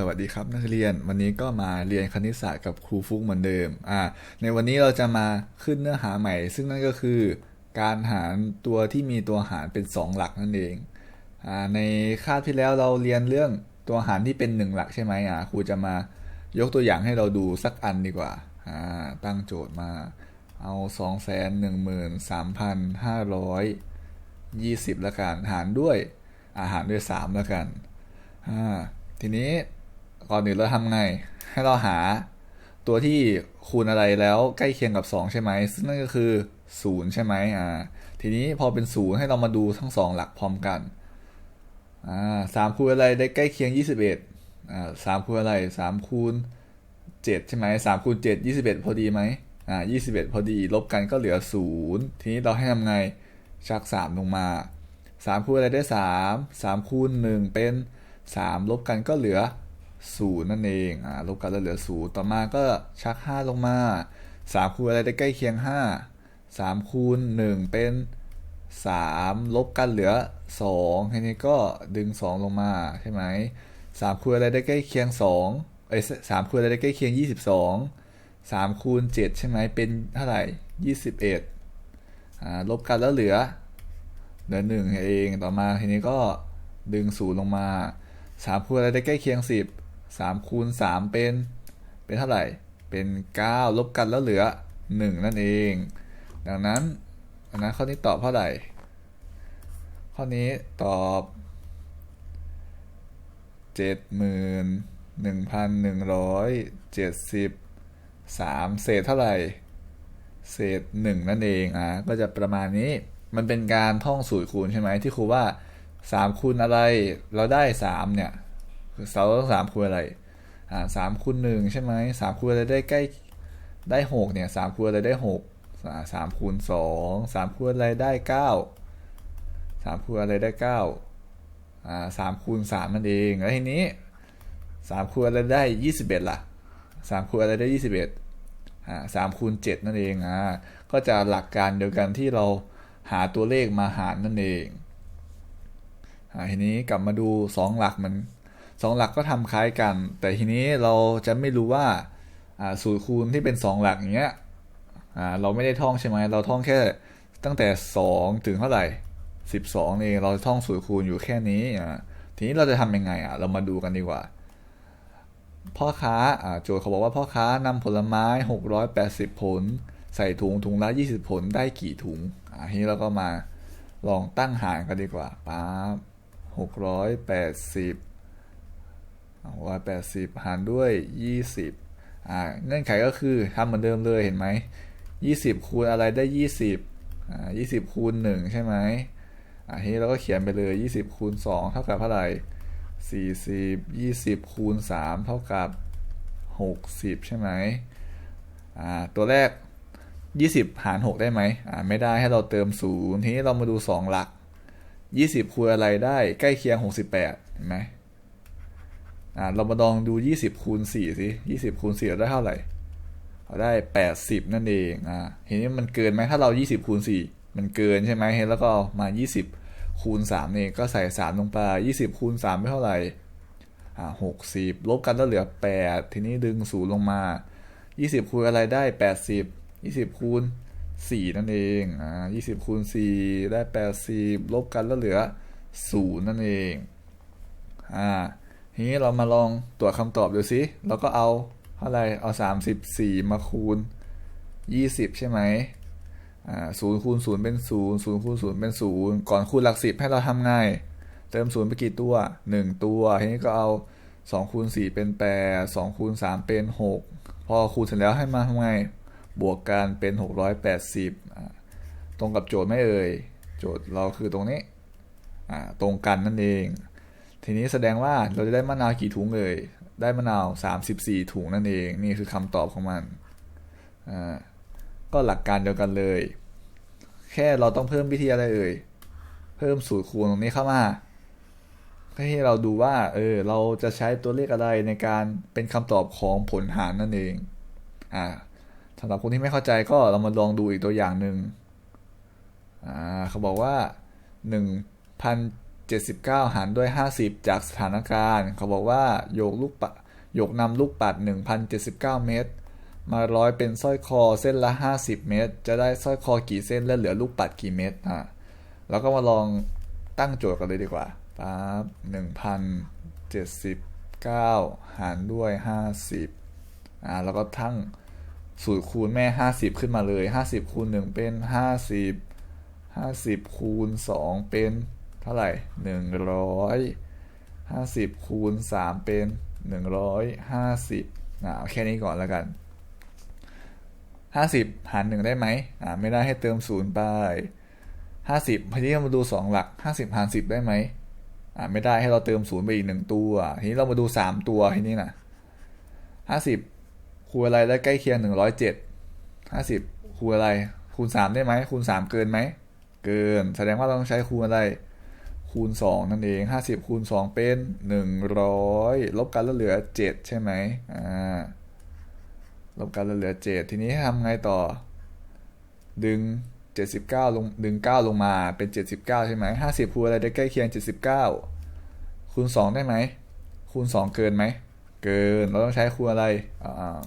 สวัสดีครับนักเรียนวันนี้ก็มาเรียนคณิตศาสตร์กับครูฟุกเหมือนเดิมอ่าในวันนี้เราจะมาขึ้นเนื้อหาใหม่ ซึ่งนั่นก็คือการหารตัวที่มีตัวหารเป็น 2 หลักนั่นเองอ่าในคาบที่แล้วเราเรียนเรื่องตัวหารที่เป็น 1 หลักใช่ไหมอ่าครูจะมายกตัวอย่างให้เราดูสักอันดีกว่าอ่าตั้งโจทย์มาเอา 2 1 3 5 2 0ละกันหารด้วยอาหารด้วย3ละกันอ่าทีนี้ ก่อนอื่นเราทำไง ให้เราหาตัวที่คูณอะไรแล้วใกล้เคียงกับ 2 ใช่ไหมซึ่งนั่นก็คือ 0 ใช่ไหมอ่าทีนี้พอเป็น 0 ให้เรามาดูทั้ง 2 หลักพร้อมกันอ่าสามคูณอะไรได้ใกล้เคียง 21อ่าสามคูณอะไรสามคูณ7ใช่ไหมสามคูณ7 21 พอดีไหมอ่า21 พอดีลบกันก็เหลือ 0 ทีนี้เราให้ทำไงชัก 3 ลงมา 3 คูณอะไรได้ 3 3คูณ1เป็น 3 ลบกันก็เหลือ 0นั่นเองอ่าลบกันแล้วเหลือ0ต่อมาก็ชัก 5 ลงมา 3 คูณอะไรได้ใกล้เคียง 5 3 คูณ 1 เป็น 3 ลบกันเหลือ2ทีนี้ก็ดึง 2 ลงมาใช่ไหม3คูณอะไรได้ใกล้เคียง2เอ้ย3คูณอะไรได้ใกล้เคียง 22 3 คูณ 7 ใช่ไหมเป็นเท่าไหร่ 21อ่าลบกันแล้วเหลือเหลือ1เองต่อมาทีนี้ก็ดึง 0 ลงมาสามคูณอะไรได้ใกล้เคียงสิ บสามคูณสามเป็น เป็นเท่าไหร่ เป็นเก้าลบกันแล้วเหลือหนึ่งนั่นเอง ดังนั้นดังนั้นข้อนี้ตอบเท่าไหร่ ข้อนี้ตอบเจ็ดหมื่นหนึ่งพันหนึ่งร้อยเจ็ดสิบสามเศษเท่าไหร่ เศษหนึ่งนั่นเองอะก็จะประมาณนี้ มันเป็นการท่องสูตรคูณใช่ไหมที่ครูว่าสามคูณอะไร เราได้สามเนี่ย เราต้องสามคูณอะไรอ่าสามคูณหนึ่งใช่ไหมสามคูณอะไรได้ใกล้ได้หกเนี่ยสามคูณอะไรได้หกสามคูณสองสามคูณอะไรได้เก้าสามคูณอะไรได้เก้าอ่าสามคูณสามนั่นเองแล้วทีนี้สามคูณอะไรได้ยี่สิบเอ็ดล่ะสามคูณอะไรได้ยี่สิบเอ็ดอ่าสามคูณเจ็ดนั่นเองอ่าก็จะหลักการเดียวกันที่เราหาตัวเลขมาหารนั่นเองทีนี้กลับมาดู2หลักมัน สองหลักก็ทำคล้ายกัน แต่ทีนี้เราจะไม่รู้ว่าสูตรคูณที่เป็น2หลักอย่างเงี้ยเราไม่ได้ท่องใช่ไหมเราท่องแค่ตั้งแต่ 2 ถึงเท่าไหร่ 12เองเราท่องสูตรคูณอยู่แค่นี้ทีนี้เราจะทำยังไงอะเรามาดูกันดีกว่า พ่อค้าโจทย์เขาบอกว่าพ่อค้านำผลไม้ 680 ผล ใส่ถุงถุงละ 20 ผลได้กี่ถุงทีนี้เราก็มาลองตั้งหารกันดีกว่าป๊าบหก ร้อยแปดสิบหารด้วยยี่สิบอ่าเงื่อนไขก็คือทำเหมือนเดิมเลยเห็นไหมยี่สิบคูณอะไรได้ยี่สิบอ่ายี่สิบคูณหนึ่งใช่ไหมอ่าทีนี้เราก็เขียนไปเลยยี่สิบคูณสองเท่ากับเท่าไหร่สี่สิบยี่สิบคูณสามเท่ากับหกสิบใช่ไหมอ่าตัวแรกยี่สิบหารหกได้ไหมอ่าไม่ได้ให้เราเติมศูนย์ทีนี้เรามาดูสองหลักยี่สิบคูณอะไรได้ใกล้เคียงหกสิบแปดเห็นไหม อ่าเรามาลองดูยี่สิบคูณสี่สิยี่สิบคูณสี่ได้เท่าไหร่เราได้แปดสิบนั่นเองอ่าเห็นนี้มันเกินไหมถ้าเรายี่สิบคูณสี่มันเกินใช่ไหมเห็นแล้วก็มายี่สิบคูณสามนี่ก็ใส่สามลงไปยี่สิบคูณสามไม่เท่าไหร่อ่าหกสิบลบกันแล้วเหลือแปดทีนี้ดึงศูนย์ลงมายี่สิบคูณอะไรได้แปดสิบยี่สิบคูณสี่นั่นเอง อ่ายี่สิบคูณสี่ได้แปดสิบลบกันแล้วเหลือศูนย์นั่นเอง อ่า ทีนี้เรามาลองตรวจคำตอบดูสิเราก็เอาเท่าไรเอาสามสิบสี่มาคูณยี่สิบใช่ไหมอ่าศูนย์คูณศูนย์เป็นศูนย์ศูนย์คูณศูนย์เป็นศูนย์ก่อนคูณหลักสิบให้เราทำง่ายเติมศูนย์ไปกี่ตัวหนึ่งตัวทีนี้ก็เอาสองคูณสี่เป็นแปดสองคูณสามเป็นหกพอคูณเสร็จแล้วให้มาทำไง บวกกันเป็น 680 ตรงกับโจทย์ไม่เอ่ย โจทย์เราคือตรงนี้ ตรงกันนั่นเอง ทีนี้แสดงว่าเราจะได้มะนาวกี่ถุงเลย ได้มะนาว 34 ถุงนั่นเอง นี่คือคำตอบของมันก็หลักการเดียวกันเลย แค่เราต้องเพิ่มวิธีอะไรเอ่ย เพิ่มสูตรคูณตรงนี้เข้ามาให้เราดูว่า เออ เราจะใช้ตัวเลขอะไรในการเป็นคำตอบของผลหารนั่นเอง อ่าสำหรับคนที่ไม่เข้าใจก็เรามาลองดูอีกตัวอย่างหนึ่งอ่า เขาบอกว่าหนึ่งพัน 79 หารด้วย 50 จากสถานการณ์ เขาบอกว่าโยกลูกปัดโยกนำลูกปัด 1,079 เมตร มาร้อยเป็นสร้อยคอเส้นละ 50 เมตร จะได้สร้อยคอกี่เส้นและเหลือลูกปัดกี่เมตรอะเราก็มาลองตั้งโจทย์กันเลยดีกว่าปั๊บ1,079 หารด้วย 50อ่าแล้วก็ทั้งสูตรคูณแม่ 50 ขึ้นมาเลย 50 คูณ 1 เป็น 50 50 คูณ 2 เป็น ท่าไหร่100 50คูณ3เป็น150อ่าแค่นี้ก่อนแล้วกัน50หาร1ได้ไหมอ่าไม่ได้ให้เติม0ไป50ทีนี้เรามาดู2หลัก50หาร10ได้ไหมอ่าไม่ได้ให้เราเติม0ไปอีก1ตัวทีนี้เรามาดู3ตัวทีนี้นะ50คูณอะไรได้ใกล้เคียง107 50คูณอะไร คูณ3ได้ไหมคูณ3เกินไหมเกิน แสดงว่าเราต้องใช้คูณอะไร คูณ 2 นั่นเอง 50 คูณ 2 เป็น 100 ลบกันแล้วเหลือ 7 ใช่ไหมอ่าลบกันแล้วเหลือ 7 ทีนี้ทำไงต่อ ดึง 79 ลง ดึง 9 ลงมาเป็น 79 ใช่ไหม50 คูณอะไรได้ใกล้เคียง 79 คูณ 2 ได้ไหม คูณ 2 เกินไหม เกิน เราต้องใช้คูณอะไรอ่า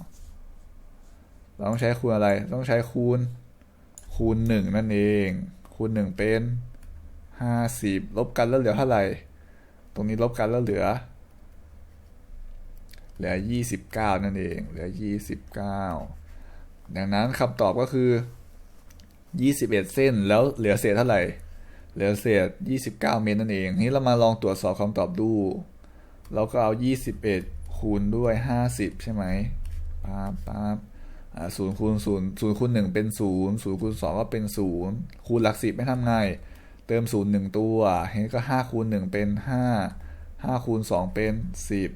เราต้องใช้คูณอะไร ต้องใช้คูณ คูณ 1 นั่นเอง คูณ 1 เป็น 50ลบกันแล้วเหลือเท่าไหร่ ตรงนี้ลบกันแล้วเหลือ เหลือ29นั่นเอง เหลือ29ดังนั้นคำตอบก็คือ21เส้นแล้วเหลือเศษเท่าไหร่ เหลือเศษ29เมตรนั่นเอง นี้เรามาลองตรวจสอบคำตอบดู เราก็เอา21คูณด้วย50ใช่ไหมปั๊บปั๊บศูนย์คูณศูนย์ศูนย์คูณหนึ่งเป็นศูนย์ศูนย์คูณสองก็เป็นศูนย์คูณหลักสิบไม่ทำไง เติมศูนย์หนึ่งตัวเห็นก็ห้าคูณหนึ่งเป็นห้าห้าคูณสองเป็นสิบ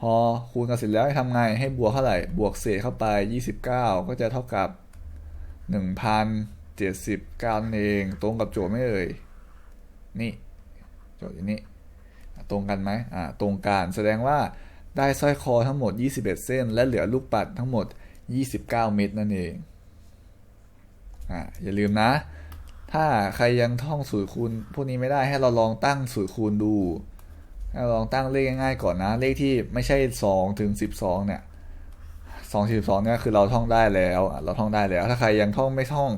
พอคูณกันเสร็จแล้วให้ทำไงให้บวกเท่าไหร่บวกเศษเข้าไปยี่สิบเก้าก็จะเท่ากับหนึ่งพันเจ็ดสิบเก้านั่นเองตรงกับโจทย์ไม่เอ่ยนี่โจทย์อย่างนี้ตรงกันไหมอ่าตรงกันแสดงว่าได้สร้อยคอทั้งหมด 21 เส้น และเหลือลูกปัดทั้งหมด 29 เม็ดนั่นเองอ่าอย่าลืมนะ ถ้าใครยังท่องสูตรคูณพวกนี้ไม่ได้ให้เราลองตั้งสูตรคูณดูให้ลองตั้งเลขง่ายๆก่อนนะ เลขที่ไม่ใช่2ถึง12เนี่ย2ถึง12เนี่ยคือเราท่องได้แล้ว เราท่องได้แล้ว ถ้าใครยังท่องไม่ท่อง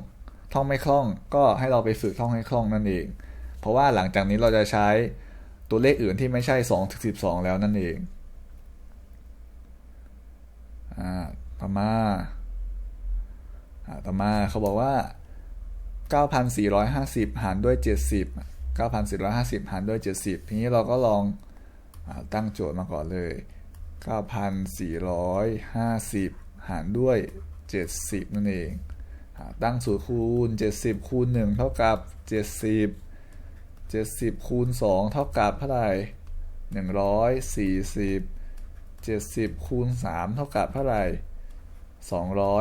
ท่องไม่คล่อง ก็ให้เราไปฝึกท่องให้คล่องนั่นเอง เพราะว่าหลังจากนี้เราจะใช้ตัวเลขอื่นที่ไม่ใช่2ถึง12แล้วนั่นเองอ่าต่อมาอ่าต่อมาเขาบอกว่า 9,450 หารด้วย 70 9,450 หารด้วย 70 ทีนี้เราก็ลองอตั้งโจทย์มาก่อนเลย 9,450 หารด้วย 70 นั่นเอง ตั้งสูตรคูณ 70 คูณ 1 เท่ากับ 70 70 คูณ 2 เท่ากับเท่าไหร่140 70 คูณ 3 เท่ากับเท่าไหร่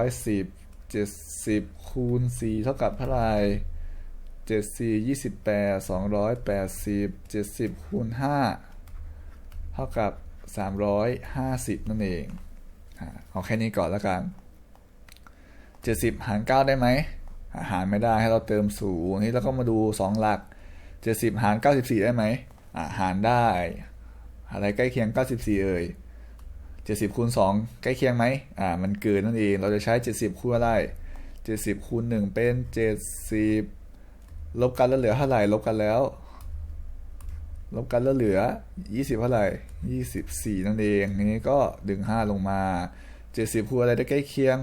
210 เจ็ดสิบคูณสี่เท่ากับเท่าไรเจ็ดสี่ยี่สิบแปดสองร้อยแปดสิบเจ็ดสิบคูณห้าเท่ากับสามร้อยห้าสิบนั่นเองเอาแค่นี้ก่อนแล้วกันเจ็ดสิบหารเก้าได้ไหมหารไม่ได้ให้เราเติมศูนย์นี้แล้วก็มาดูสองหลักเจ็ดสิบหารเก้าสิบสี่ได้ไหมหารได้ อะไรใกล้เคียงเก้าสิบสี่เอ่ย 70คูณ2ใกล้เคียงไหมอ่ามันเกินนั่นเอง เราจะใช้ 70 คูณอะไร 70คูณ1เป็น 70 ลบกันแล้วเหลือเท่าไหร่ ลบกันแล้ว ลบกันแล้วเหลือ 20เท่าไหร่24 นั่นเอง นี้ก็ดึง 5 ลงมา 70คูณอะไรได้ใกล้เคียง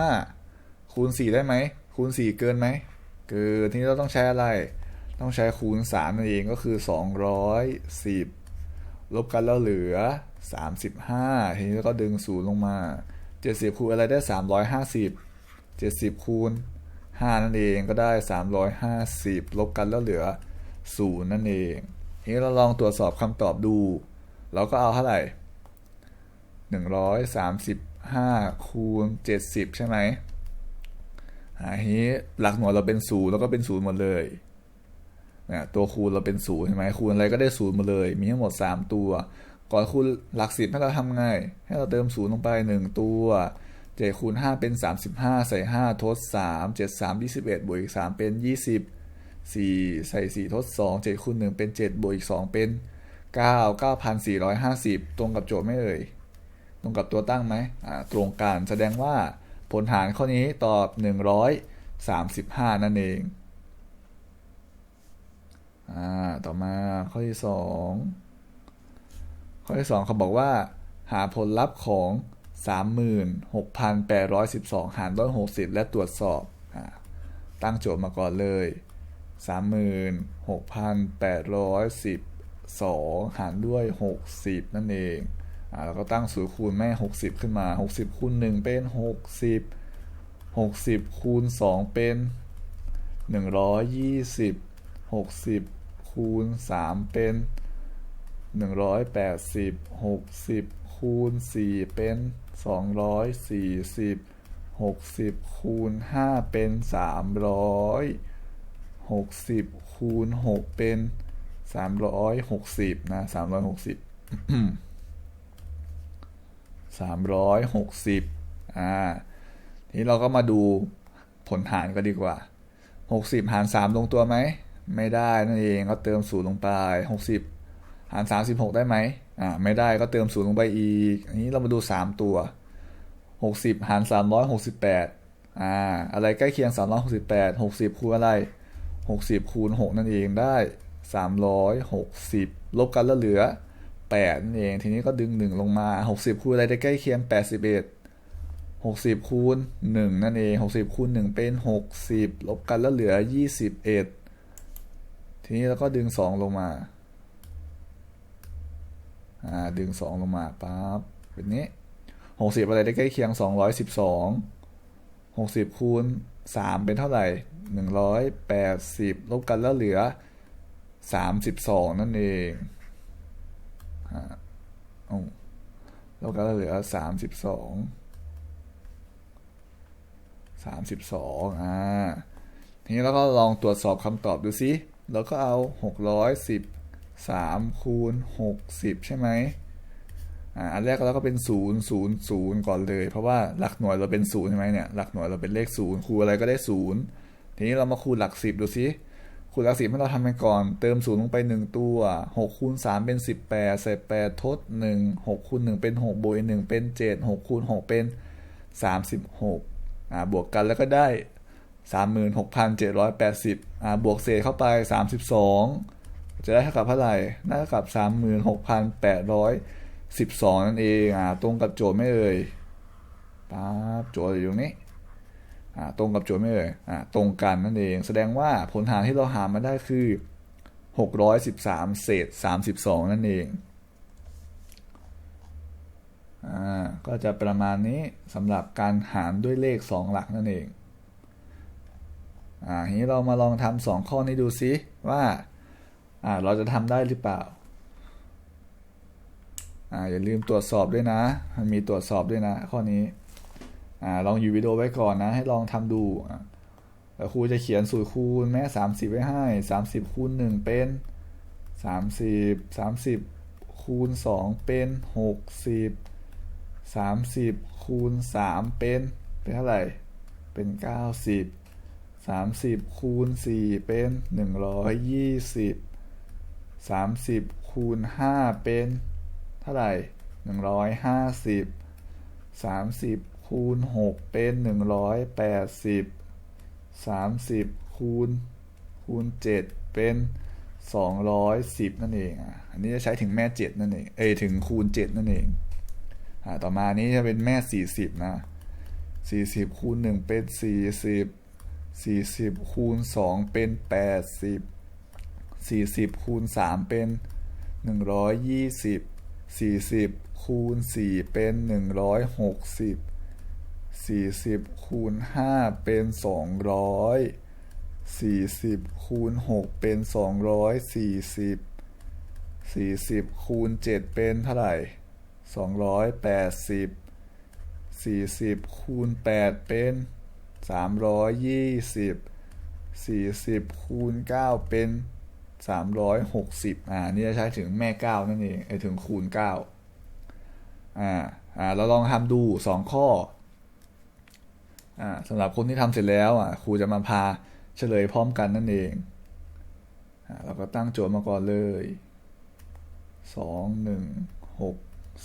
245 คูณ 4 ได้ไหม คูณ 4 เกินไหม เกิน ทีนี้เราต้องใช้อะไร ต้องใช้คูณ3นั่นเองก็คือ 210 ลบกันแล้วเหลือ 35 ทีนี้ก็ดึงศูนย์ลงมา 70 คูณอะไรได้ 350 70 คูณ 5 นั่นเองก็ได้ 350 ลบกันแล้วเหลือ 0 นั่นเองทีนี้เราลองตรวจสอบคำตอบดู เราก็เอาเท่าไหร่ 135 คูณ 70 ใช่ไหมอันนี้หลักหน่วยเราเป็น 0 แล้วก็เป็น 0 หมดเลย นะตัวคูณเราเป็น0ใช่ไหมคูณอะไรก็ได้0หมดเลย มีทั้งหมด 3 ตัว ก่อนคูณหลักสิบให้เราทำไงให้เราเติมศูนย์ลงไปหนึ่งตัวเจ็ดคูณห้าเป็นสามสิบห้าใส่ห้าทดสามเจ็ดสามยี่สิบเอ็ดบวกอีกสามเป็นยี่สิบ4ใส่4ทด2 7คูณ1เป็น7บวกอีก2เป็น9 9,450ตรงกับโจทย์ไหม่เอ่ยตรงกับตัวตั้งไหมอ่าตรงกันแสดงว่าผลหารข้อนี้ตอบ135นั่นเอง อ่าต่อมาข้อที่2ข้อที่2เขาบอกว่า หาผลลัพธ์ของ 36,812 หารด้วย60 และตรวจสอบอตั้งโจทย์มาก่อนเลย 36,812 หารด้วย 60 นั่นเองอ่าเราก็ตั้งสูตรคูณแม่ 60 ขึ้นมา 60 คูณ 1 เป็น 60 60 คูณ 2 เป็น 120 60 คูณ 3 เป็น 180 60 คูณ 4 เป็น 240 60 คูณ 5 เป็น 300 60 คูณ 6 เป็น 360 นะ 360 360อ่าทีนี้เราก็มาดูผลหารก็ดีกว่า 60 หาร 3 ลงตัวไหม ไม่ได้นั่นเองก็เติม0ลงไป60หาร36ได้ไหมอ่าไม่ได้ก็เติม0ลงไปอีก อันนี้เรามาดู3ตัว60หาร368อ่าอะไรใกล้เคียง368 60คูณอะไร60คูณ6นั่นเองได้360ลบกันแล้วเหลือ8นั่นเอง ทีนี้ก็ดึง1ลงมา60คูณอะไรได้ใกล้เคียง81 60คูณ1นั่นเอง60คูณ1เป็น60ลบกันแล้วเหลือ21 ทีนี้เราก็ดึง2ลงมา อ่า ดึง2ลงมาปั๊บเป็นนี้60อะไรได้ใกล้เคียง212 60คูณ3เป็นเท่าไหร่180ลบกันแล้วเหลือ32นั่นเองอ่าแล้วก็เหลือสามสิบสองสามสิบสองอ่าทีนี้เราก็ลองตรวจสอบคำตอบดูซิ เราก็เอาหกร้อยสิบสามคูณหกสิบใช่ไหมอ่าอันแรกเราก็เป็นศูนย์ศูนย์ศูนย์ก่อนเลย เพราะว่าหลักหน่วยเราเป็นศูนย์ใช่ไหมเนี่ยหลักหน่วยเราเป็นเลขศูนย์คูณอะไรก็ได้ศูนย์ทีนี้เรามาคูณหลักสิบดูซิคูณหลักสิบให้เราทำกันก่อน เติมศูนย์ลงไป 1 ตัว 6 คูณ 3 เป็น 18 ใส่ 8 ทด 1 6 คูณ 1 เป็น 6 บวก1เป็น 7 6 คูณ 6 เป็น 36 อ่าบวกกันแล้วก็ได้ 36,780อ่าบวกเศษเข้าไป 32 จะได้เท่ากับเท่าไหร่น่าเท่ากับ 36,812 นั่นเองอ่าตรงกับโจทย์ไม่เอ่ยปั๊บโจทย์อยู่ตรงนี้ตรงกับโจทย์ไม่เลยตรงกันนั่นเอง แสดงว่าผลหารที่เราหามาได้คือ 613 เศษ 32 นั่นเองอ่าก็จะประมาณนี้สำหรับการหารด้วยเลข 2 หลักนั่นเอง อ่าทีนี้เรามาลองทำสองข้อนี้ดูซิว่าอ่าเราจะทำได้หรือเปล่าอ่าอย่าลืมตรวจสอบด้วยนะ มันมีตรวจสอบด้วยนะ ข้อนี้อ่าลองอยู่วิดีโอไว้ก่อนนะ ให้ลองทำดูครูจะเขียนสูตรคูณแม่สามสิบไว้ให้สามสิบคูณหนึ่งเป็นสามสิบสามสิบคูณสองเป็นหกสิบสามสิบคูณสามเป็นเป็นเท่าไหร่เป็นเก้าสิบ สามสิบคูณสี่เป็นหนึ่งร้อยยี่สิบสามสิบคูณห้าเป็นเท่าไหร่หนึ่งร้อยห้าสิบสามสิบคูณ6เป็น180 30คูณคูณ7เป็น210นั่นเองอะอันนี้จะใช้ถึงแม่7นั่นเองเอยถึงคูณ7นั่นเองอ่าต่อมานี้จะเป็นแม่40นะ40คูณ1เป็น40 40คูณ2เป็น 80 40คูณ3เป็น 120 40คูณ4เป็น 160 40คูณ5เป็น 200 40คูณ6เป็น 240 40คูณ7เป็นเท่าไหร่ 280 40คูณ8เป็น 320 40คูณ9เป็น360อ่านี่จะใช้ถึงแม่9นั่นเองไอถึงคูณ9อ่าอ่าเราลองทำดู2ข้ออ่าสำหรับคนที่ทำเสร็จแล้วอะครูจะมาพาเฉลยพร้อมกันนั่นเองอ่าเราก็ตั้งโจทย์มาก่อนเลยสองหนึ่งหก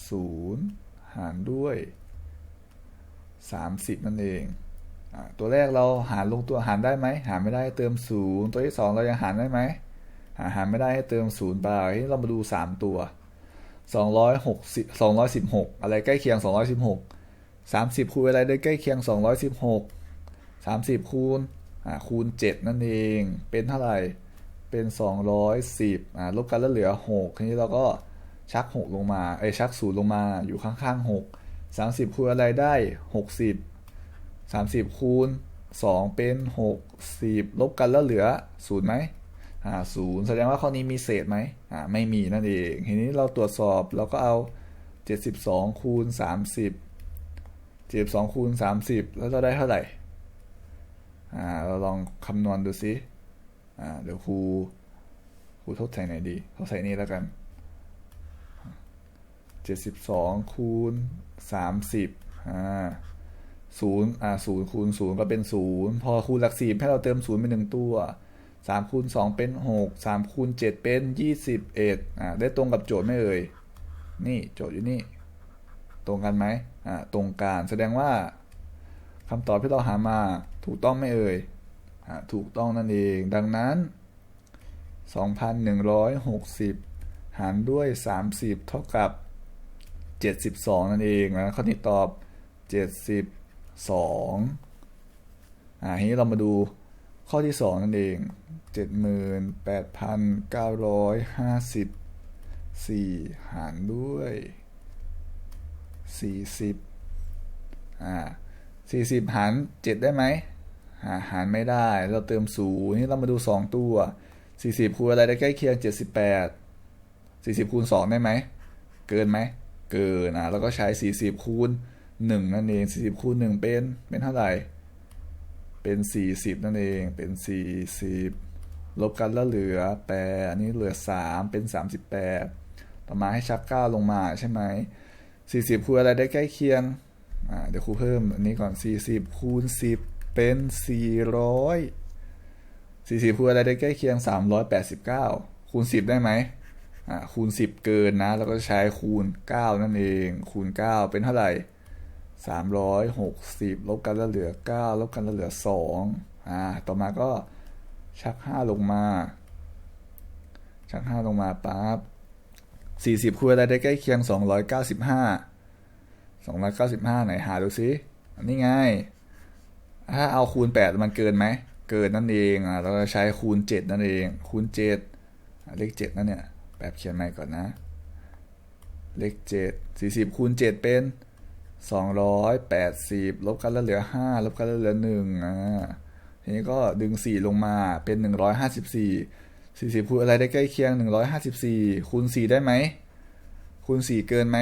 ศูนย์หารด้วยสามสิบนั่นเอง ตัวแรกเราหารลงตัวหารได้ไหม หารไม่ได้เติมศูนย์ตัวที่สองเรายังหารได้ไหม หาหารไม่ได้ให้เติมศูนย์ไปเรามาดูสามตัวสองร้อยหกสิบสองร้อยสิบหกอะไรใกล้เคียงสองร้อยสิบหกสามสิบคูณอะไรได้ใกล้เคียงสองร้อยสิบหกสามสิบคูณคูณเจ็ดนั่นเองเป็นเท่าไหร่เป็น 210อ่าลบกันแล้วเหลือ 6 ทีนี้เราก็ชัก 6 ลงมา เอ้ชัก0ลงมาอยู่ข้างๆ 6 30 คูณอะไรได้ 60 30คูณ2เป็น60ลบกันแล้วเหลือ0ไหมอ่า0แสดงว่าข้อนี้มีเศษไหมอ่าไม่มีนั่นเองทีนี้เราตรวจสอบเราก็เอา72คูณ30 72คูณ30แล้วเราได้เท่าไหร่อ่าเราลองคำนวณดูซิอ่าเดี๋ยวครูครูทดใส่ไหนดีทดใส่นี้แล้วกัน72คูณ30อ่า ศูนย์อ่าศูนย์คูณศูนย์ก็เป็นศูนย์พอคูณหลักสิบให้เราเติมศูนย์ไปหนึ่งตัวสามคูณสองเป็นหกสามคูณเจ็ดเป็นยี่สิบเอ็ดอ่าได้ตรงกับโจทย์ไหมเอ่ยนี่โจทย์อยู่นี่ ตรงกันไหมอ่าตรงกันแสดงว่าคำตอบที่เราหามาถูกต้องไหมเอ่ยถูกต้องนั่นเอง ดังนั้น 2,160 หารด้วย 30 เท่ากับ 72 นั่นเองนะข้อนี้ตอบ 2อ่าทีนี้เรามาดูข้อที่ 2 นั่นเอง 78,954 หารด้วย 40อ่า40 หาร 7 ได้ไหมหาหารไม่ได้เราเติมศูนย์นี่เรามาดู 2 ตัว 40 คูณอะไรได้ใกล้เคียง 78 40 คูณ 2 ได้ไหม เกินไหม เกินอะแล้วก็ใช้ 40 คูณ 1นั่นเอง40คูณ1เป็นเป็นเท่าไหร่ เป็น40นั่นเองเป็น40ลบกันแล้วเหลือ8อันนี้เหลือ3เป็น38ต่อมาให้ชัก9ลงมาใช่ไหม40คูณอะไรได้ใกล้เคียงอ่าเดี๋ยวครูเพิ่มอันนี้ก่อน40คูณ10เป็น400 40คูณอะไรได้ใกล้เคียง389คูณ10ได้ไหมอ่าคูณ10เกินนะ แล้วก็ใช้คูณ9นั่นเอง คูณ9เป็นเท่าไหร่ 360ลบกันแล้วเหลือ9ลบกันแล้วเหลือ2อ่าต่อมาก็ชัก5ลงมา ชัก5ลงมาปั๊บ40คูณอะไรได้ใกล้เคียง295 295ไหนหาดูซิอันนี้ไง ถ้าเอาคูณ8มันเกินไหม เกินนั่นเองอะเราจะใช้คูณ7นั่นเอง คูณ7เลข7นั่นเนี่ย แบบเขียนใหม่ก่อนนะ เลข7 40คูณ7เป็น 280 ลบกันแล้วเหลือ 5 ลบกันแล้วเหลือ1อ่าทีนี้ก็ดึง 4 ลงมาเป็น 154 40คูณอะไรได้ใกล้เคียง 154คูณ4ได้ไหมคูณ 4 เกินไหม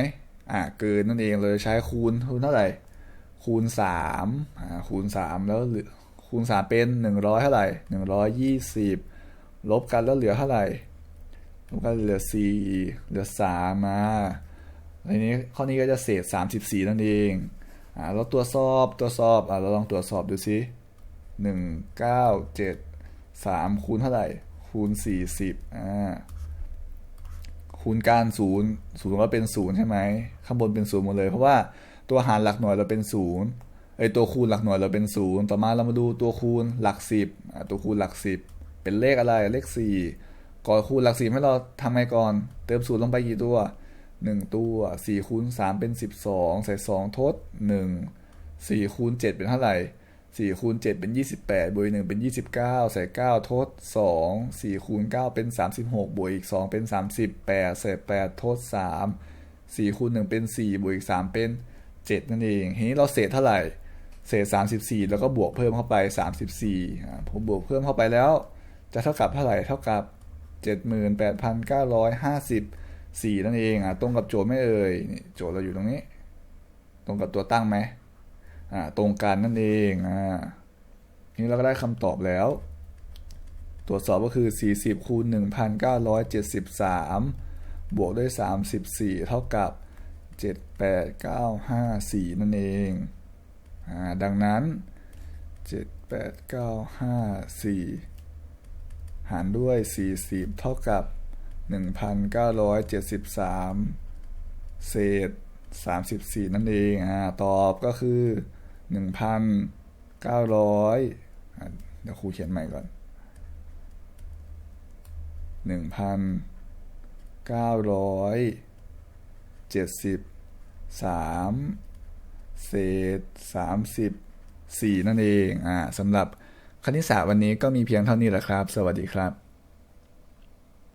อ่าเกินนั่นเองเลยใช้คูณคูณเท่าไหร่ คูณสามอ่าคูณสามแล้วคูณสามเป็นหนึ่งร้อยเท่าไหร่หนึ่งร้อยยี่สิบลบกันแล้วเหลือเท่าไหร่ลบกันเหลือสี่เหลือสามมา อันนี้ข้อนี้ก็จะเศษสามสิบสี่นั่นเองอ่าเราตรวจสอบตรวจสอบอ่าเราลองตรวจสอบดูสิหนึ่งเก้าเจ็ดสามคูณเท่าไหร่ คูณสี่สิบอ่าคูณการศูนย์ศูนย์ก็เป็นศูนย์ใช่ไหมข้างบนเป็นศูนย์หมดเลย เพราะว่าตัวหารหลักหน่วยเราเป็นศูนย์ไอตัวคูณหลักหน่วยเราเป็นศูนย์ต่อมาเรามาดูตัวคูณหลักสิบตัวคูณหลักสิบเป็นเลขอะไรเลขสี่ก่อนคูณหลักสิบให้เราทำไงก่อน เติมศูนย์ลงไปกี่ตัว หนึ่งตัวสี่คูณสามเป็นสิบสองใส่สองทดหนึ่งสี่คูณเจ็ดเป็นเท่าไหร่สี่คูณเจ็ดเป็นยี่สิบแปดบวกหนึ่งเป็นยี่สิบเก้าใส่เก้าทดสองสี่คูณเก้าเป็นสามสิบหกบวกอีกสองเป็นสามสิบแปดใส่แปดทดสามสี่คูณหนึ่งเป็นสี่บวกอีกสามเป็น 7 นั่นเองทีนี้เราเศษเท่าไหร่ เศษ 34 แล้วก็บวกเพิ่มเข้าไป 34ผมบวกเพิ่มเข้าไปแล้ว จะเท่ากับเท่าไหร่เท่ากับ 78,954นั่นเองอะตรงกับโจทย์ไม่เอ่ยนี่โจทย์เราอยู่ตรงนี้ ตรงกับตัวตั้งไหมอ่าตรงกันนั่นเองอ่านี้เราก็ได้คำตอบแล้ว ตรวจสอบก็คือ 40คูณ1,973 บวกด้วย 34 เท่ากับเจ็ดแปดเก้าห้าสี่นั่นเองอ่าดังนั้นเจ็ดแปดเก้าห้าสี่หหารด้วย 40 เท่ากับ 1,973 เศษ 34 นั่นเองอ่าตอบก็คือ 1,900 เดี๋ยวครูเขียนใหม่ก่อน 1,973 เศษ 34 นั่นเองอ่าสำหรับคณิตศาสตร์วันนี้ก็มีเพียงเท่านี้แหละครับ สวัสดีครับ